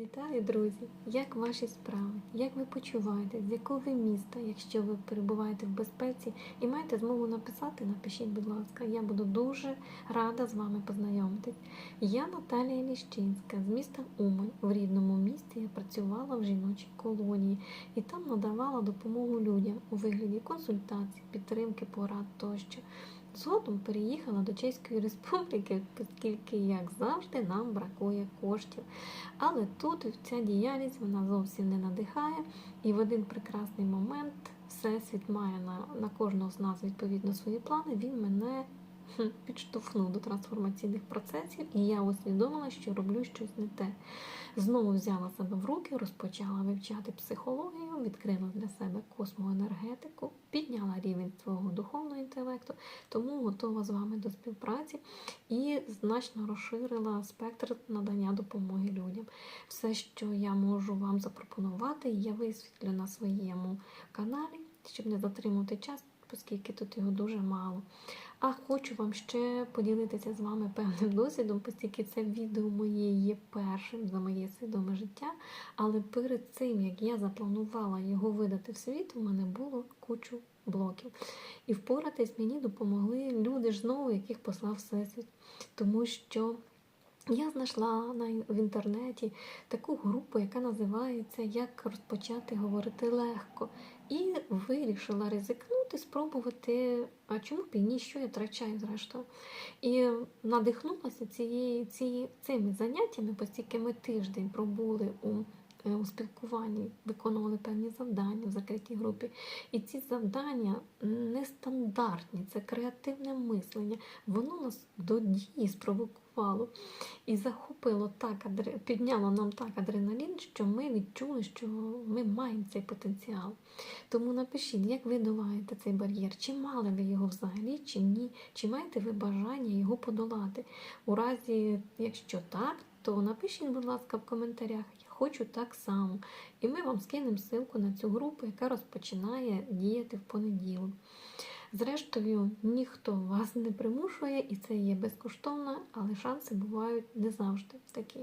Вітаю, друзі! Як ваші справи? Як ви почуваєтесь? З якого ви міста? Якщо ви перебуваєте в безпеці і маєте змогу написати, напишіть, будь ласка. Я буду дуже рада з вами познайомитись. Я Наталія Ліщинська з міста Умань. В рідному місті я працювала в жіночій колонії і там надавала допомогу людям у вигляді консультацій, підтримки, порад тощо. Згодом переїхала до Чеської Республіки, оскільки, як завжди, нам бракує коштів. Але тут ця діяльність вона зовсім не надихає, і в один прекрасний момент всесвіт має на, на кожного з нас відповідно свої плани. Він мене підштовхнув до трансформаційних процесів, і я усвідомила, що роблю щось не те. Знову взяла себе в руки, розпочала вивчати психологію, відкрила для себе космоенергетику, підняла рівень свого духовного інтелекту, тому готова з вами до співпраці і значно розширила спектр надання допомоги людям. Все, що я можу вам запропонувати, я висвітлю на своєму каналі, щоб не затримувати час, оскільки тут його дуже мало. А хочу вам ще поділитися з вами певним досвідом, оскільки це відео моє є першим за моє свідоме життя. Але перед цим, як я запланувала його видати в світ, у мене було кучу блоків. І впоратись мені допомогли люди ж знову, яких послав Всесвіт. Тому що я знайшла на, в інтернеті таку групу, яка називається Як розпочати говорити легко. І вирішила ризикнути, спробувати, а чому б і ні, що я втрачаю зрештою. І надихнулася цією, цією, цими заняттями, оскільки ми тиждень пробули у у спілкуванні виконували певні завдання в закритій групі. І ці завдання нестандартні, це креативне мислення. Воно нас до дії спровокувало і захопило так, підняло нам так адреналін, що ми відчули, що ми маємо цей потенціал. Тому напишіть, як ви долаєте цей бар'єр, чи мали ви його взагалі, чи ні, чи маєте ви бажання його подолати. У разі, якщо так, то напишіть, будь ласка, в коментарях. Хочу так само. І ми вам скинемо ссылку на цю групу, яка розпочинає діяти в понеділок. Зрештою, ніхто вас не примушує, і це є безкоштовно, але шанси бувають не завжди такі.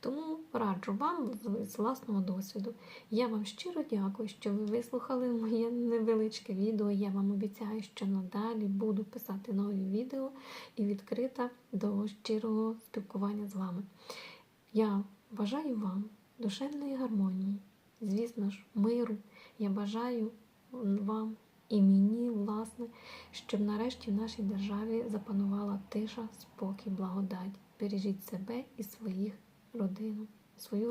Тому раджу вам з власного досвіду. Я вам щиро дякую, що ви вислухали моє невеличке відео. Я вам обіцяю, що надалі буду писати нові відео і відкрита до щирого спілкування з вами. Я бажаю вам душевної гармонії, звісно ж, миру. Я бажаю вам і мені, власне, щоб нарешті в нашій державі запанувала тиша, спокій, благодать. Бережіть себе і своїх родину, свою